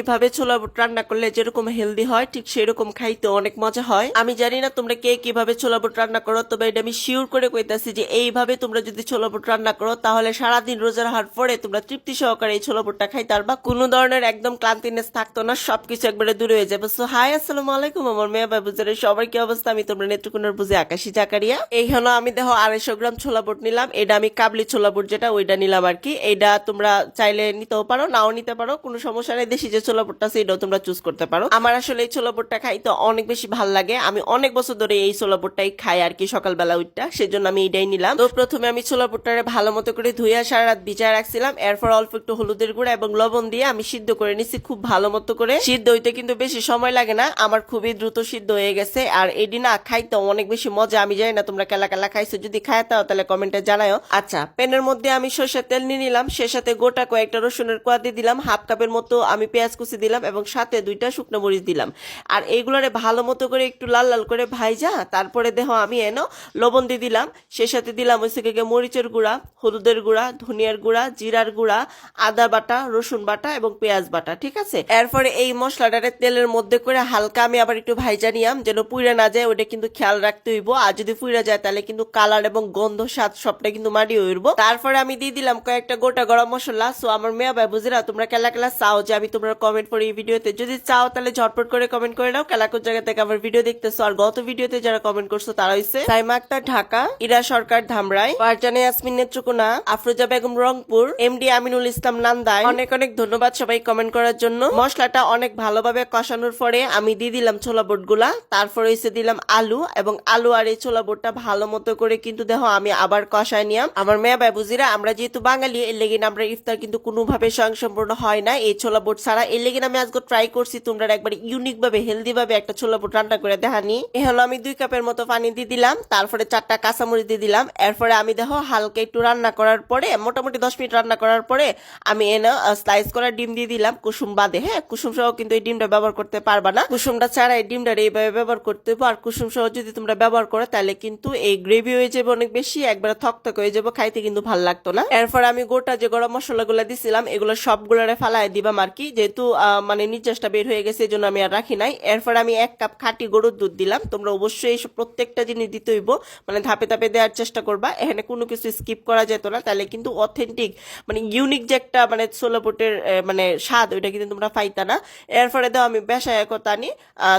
এভাবে ছোলা বুট রান্না করলে যেরকম হেলদি হয়, ঠিক সেরকম খাইতে অনেক মজা হয়। আমি জানি না তোমরা কে কীভাবে ছোলা বুট রান্না করো, তবে এটা আমি শিওর করে কইতাছি যে এইভাবে তোমরা যদি ছোলা বুট রান্না করো, তাহলে সারাদিন রোজার হাট পরে তোমরা তৃপ্তি সহকারে এই ছোলা বুটটা খাইতে পারবা। কোনো ধরনের একদম ক্লান্তিনেস থাকতো না, সবকিছু একবারে দূরে হয়ে যাবে। সো হাই আসসালামু আলাইকুম, আমার মেয়ে বাবুজারে সবার কি অবস্থা? আমি তোমরা নেত্রকোনার বুঝে আকাশি জাকারিয়া। এই হলো আমি দেখো আড়াইশো গ্রাম ছোলা বুট নিলাম। এটা আমি কাবলি ছোলা বুট যেটা, ওইটা নিলাম আর কি। এইটা তোমরা চাইলে নিতেও পারো, নাও নিতে পারো, কোনো সমস্যা নেই। দেশি যে ছোলা বুটটা আছে এটাও তোমরা চুজ করতে পারো। আমার আসলে এই ছোলা বুটটা খাইতে অনেক বেশি ভালো লাগে। আমি অনেক বছর ধরে এই ছোলা বুটটাই খাই আর কি সকালবেলা উঠটা সেজন্য আমি এটাই নিলাম। তো প্রথমে আমি ছোলা বুটটারে ভালো মতো করে ধুইয়া সারা রাত ভিজায় রাখছিলাম। এরপর অল্প একটু হলুদের গুঁড়া এবং লবণ দিয়ে আমি সিদ্ধ করে নিছি খুব ভালো মতো করে। সিদ্ধ হইতে কিন্তু বেশি সময় লাগে না। আমার খুবই দ্রুত সিদ্ধ হয়ে গেছে। আর এডি না খাইতে অনেক বেশি মজা। আমি জানি না তোমরা কেলা কেলা খাইছো। যদি খাইতাও তাহলে কমেন্টে জানাও আচ্ছা প্যানের মধ্যে আমি সরষের তেল নিয়ে নিলাম। সে সাথে গোটা কয়েকটা রসুনের কোয়া দিয়ে দিলাম। হাফ কাপের মতো আমি পেঁয়াজ কুচি দিলাম এবং সাথে দুইটা শুকনো মরিচ দিলাম। আর এইগুলোরে ভালো মতো করে একটু লাল লাল করে ভাইজা, তারপরে দেহ আমি এনো লবণ দিয়ে দিলাম। সে সাথে দিলাম ওই থেকে মরিচের গুঁড়া, হলুদের গুঁড়া, ধনিয়ার গুঁড়া, জিরার গুঁড়া, আদা বাটা, রসুন বাটা এবং পেঁয়াজ বাটা, ঠিক আছে? এরপরে এই মশলাটারে তেলের মধ্যে করে হালকা আমি আবার একটু ভাইজা নিয়াম, যেন পুইরা না যায় ওটা কিন্তু খেয়াল রাখতে হইব। আর যদি পুইরা যায়, তাহলে কিন্তু কালার এবং গন্ধ, স্বাদ সবটা কিন্তু মাটি উঠবো। তারপরে আমি দিয়ে দিলাম কয়েকটা গোটা গরম মশলা। সো আমার মেয়া ভাই বুঝিরা, তোমরা কেলা কেলা চাও যে আমি তোমরা কমেন্ট করি এই ভিডিওতে। যদি চাও তাহলে ঝটপট করে কমেন্ট করে নাও। কেলা জায়গা থেকে আমার ভিডিও দেখতেছো? আর গত ভিডিওতে যারা কমেন্ট করছ তারা হইছে সাইমা আক্তার, ঢাকা, ইরা সরকার, ধামরাই, ফারজানে ইয়াসমিন নেত্রকোনা, আফরোজা বেগম, রংপুর এমডি আমিনুল ইসলাম নান্দায় অনেক অনেক ধন্যবাদ সবাই কমেন্ট করার জন্য। মশলাটা অনেক ভালোভাবে কষানোর পরে আমি দিয়ে দিলাম ছোলা বোটগুলা তারপরে এসে দিলাম আলু এবং আলু আর এই ছোলা বোটটা ভালো মতো করে কিন্তু দেখো আমি আবার কষায় নিয়াম আমার মেয়া বাবুজিরা আমরা যেহেতু বাঙালি, এর লেগে আমরা ইফতার কিন্তু কোনোভাবে স্বয়ংসম্পূর্ণ হয় না। এই ছোলা বোট ছাড়া এর লেগে আমি আজকে ট্রাই করছি, তোমরা একবার ইউনিক ভাবে হেলদি ভাবে একটা ছোলা বোট রান্না করে দেখানি। এ হলো আমি দুই কাপের মতো পানি দিয়ে দিলাম, তারপরে চারটা কাঁচামরিচ দিয়ে দিলাম। এরপরে আমি দেখো হালকা একটু রান্না করার পরে, মোটামুটি দশ মিনিট রান্না করার পরে আমি এনে স্লাইস করা ডিম দিয়ে দিলাম, কুসুম বাদে হ্যাঁ? কুসুম সহ কিন্তু এই ডিমটা ব্যবহার করতে পারবা না। কুসুমটা ছাড়া এই ডিমটা এইভাবে ব্যবহার করতে হবে আর কুসুম সহ যদি তোমরা ব্যবহার করো, তাহলে কিন্তু এই গ্রেভি হয়ে যাবে অনেক বেশি, একবারে থকথক হয়ে যাবে, খাইতে কিন্তু ভালো লাগতো না। এরপর আমি গোটা যে গরম মশলাগুলো দিছিলাম, এগুলো সবগুলোরে ফালাই দিবাম আর কি, যেহেতু মানে নির্যাসটা বের হয়ে গেছে এই জন্য আমি আর রাখি নাই। এরপর আমি এক কাপ খাঁটি গরুর দুধ দিলাম। তোমরা অবশ্যই এইসব প্রত্যেকটা জিনিস দিতে হইব। মানে ধাপে ধাপে দেওয়ার চেষ্টা করবা। এখানে কোনো কিছু স্কিপ করা যেত না। তাহলে কিন্তু অথেন্টিক মানে ইউনিক যে একটা মানে সোলাপুটের মানে স্বাদ, ওইটা কিন্তু তোমরা পাইতা না। এরপরে দাও আমি বেসায় একতা আনি।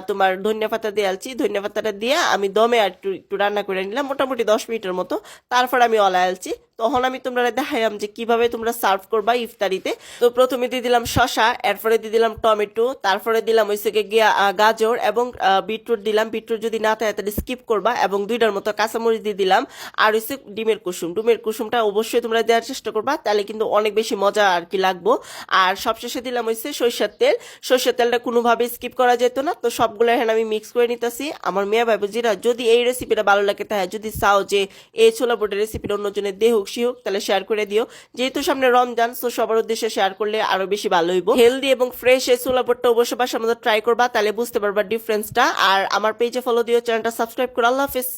তোমার ধনিয়া পাতা দিয়ে আলছি। ধনিয়া পাতাটা দিয়ে আমি দমে আর একটু রান্না করে নিলাম, মোটামুটি দশ মিনিটের মতো। তারপর আমি অলা আলছি। তখন আমি তোমরা দেখাইলাম যে কীভাবে তোমরা সার্ভ করবা ইফতারিতে। তো প্রথমে দিয়ে দিলাম শশা এরপরে দিয়ে দিলাম টমেটো, তারপরে দিলাম ওই থেকে গাজর এবং বিটরুট দিলাম। বিটরুট যদি না থাকে তাহলে স্কিপ করবা এবং দুইটার মতো কাঁচামরিচ দিয়ে দিলাম। আর হচ্ছে ডিমের কুসুম। ডিমের কুসুমটা অবশ্যই তোমরা দেওয়ার চেষ্টা করবা, তাহলে কিন্তু অনেক বেশি মজা আর কি লাগবো। আর সবশেষে দিলাম হচ্ছে সরিষার তেল। সরিষার তেলটা কোনোভাবে স্কিপ করা যেত না। তো সবগুলো এখন আমি মিক্স করে নিতেছি। আমার মেয়া বাবুজিরা যদি এই রেসিপিটা ভালো লাগে তাহলে যদি চাও যে এই ছোলা বোটের রেসিপিটা অন্যজনের দেহ হোক, সে হোক, তাহলে শেয়ার করে দিও। যেহেতু সামনে রমজান, তো সবার উদ্দেশ্যে শেয়ার করলে আরও বেশি ভালো হইব। হেলদি এবং ফ্রেশ এই ছোলা অবশ্যই বাসার মধ্যে ট্রাই করবা, তাহলে বুঝতে পারবা ডিফারেন্সটা আর আমার পেজে ফলো দিও চ্যানেলটা সাবস্ক্রাইব করো। আল্লাহ হাফিজ।